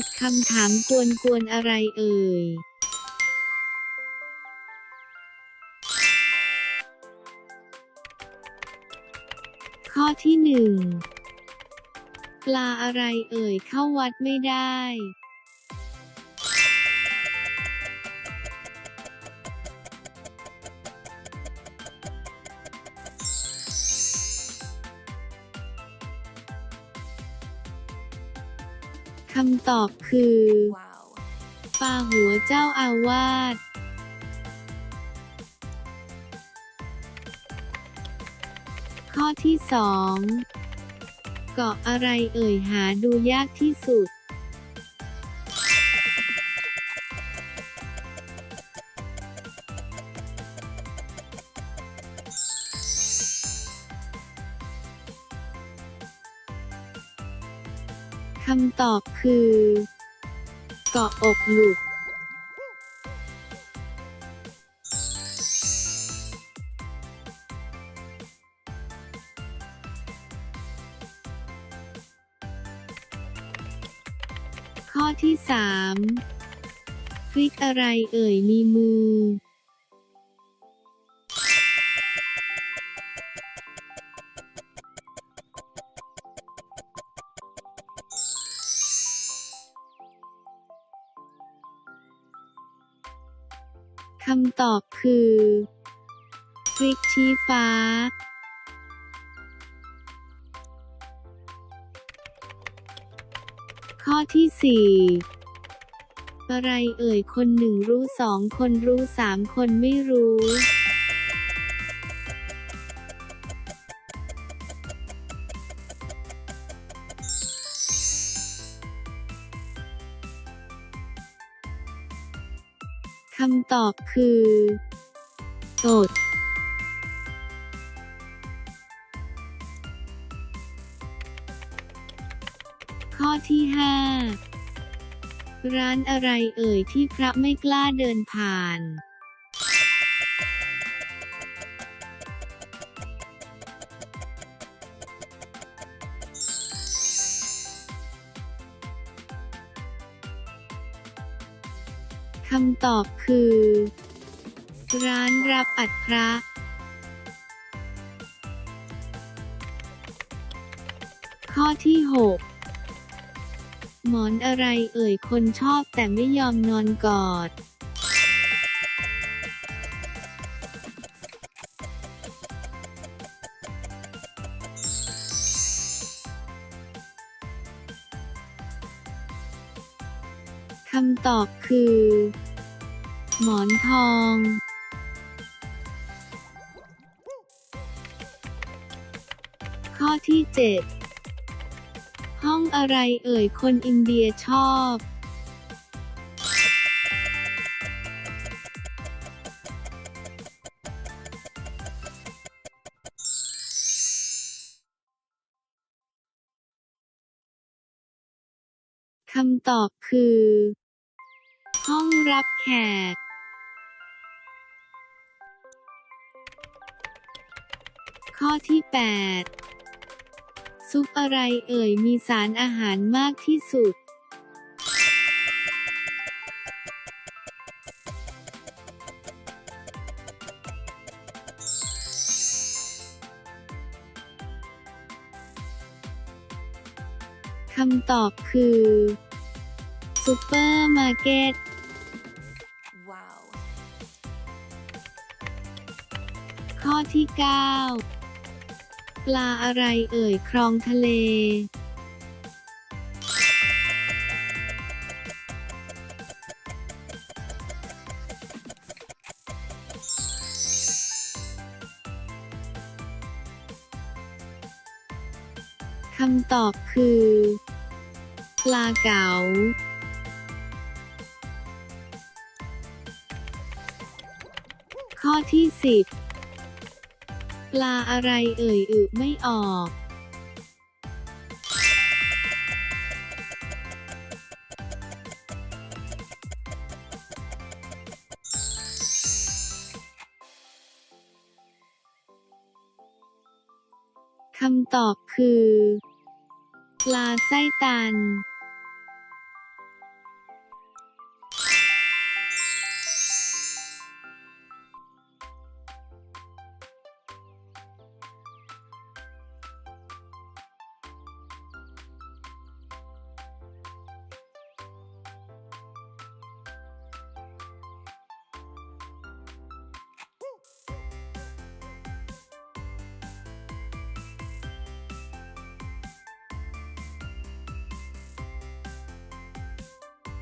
สิบคำถามกวนกวนๆอะไรเอ่ย ข้อที่หนึ่ง ปลาอะไรเอ่ยเข้าวัดไม่ได้ คำตอบคือ Wow. ปลาหัวเจ้าอาวาสข้อที่สองเกาะอะไรเอ่ยหาดูยากที่สุด คำตอบคือ เกาะอกหลุด ข้อที่สามพริกอะไรเอ่ยมีมือ คำตอบคือพริกชี้ฟ้า ข้อที่สี่อะไรเอ่ยคนหนึ่งรู้สองคนรู้สามคนไม่รู้ คำตอบคือกดข้อที่ 5 ร้านอะไรเอ่ยที่พระไม่กล้าเดินผ่านำตอบคือ ร้านรับอัดพระข้อที่ 6 หมอนอะไรเอ่ยคนชอบแต่ไม่ยอมนอนกอด คำตอบคือ หมอนทอง ข้อที่ 7 ห้องอะไรเอ่ยคนอินเดียชอบ คำตอบคือ ห้องรับแขก ข้อที่ 8 ซุปอะไรเอ่ยมีสารอาหารมากที่สุด คำตอบคือซูเปอร์มาร์เก็ต Wow. ข้อที่ 9 ปลาอะไรเอ่ยครองทะเล คำตอบคือ ปลาเก๋าข้อที่ 10 ปลาอะไรเอ่ยอึไม่ออก คำตอบคือ ปลาไส้ตัน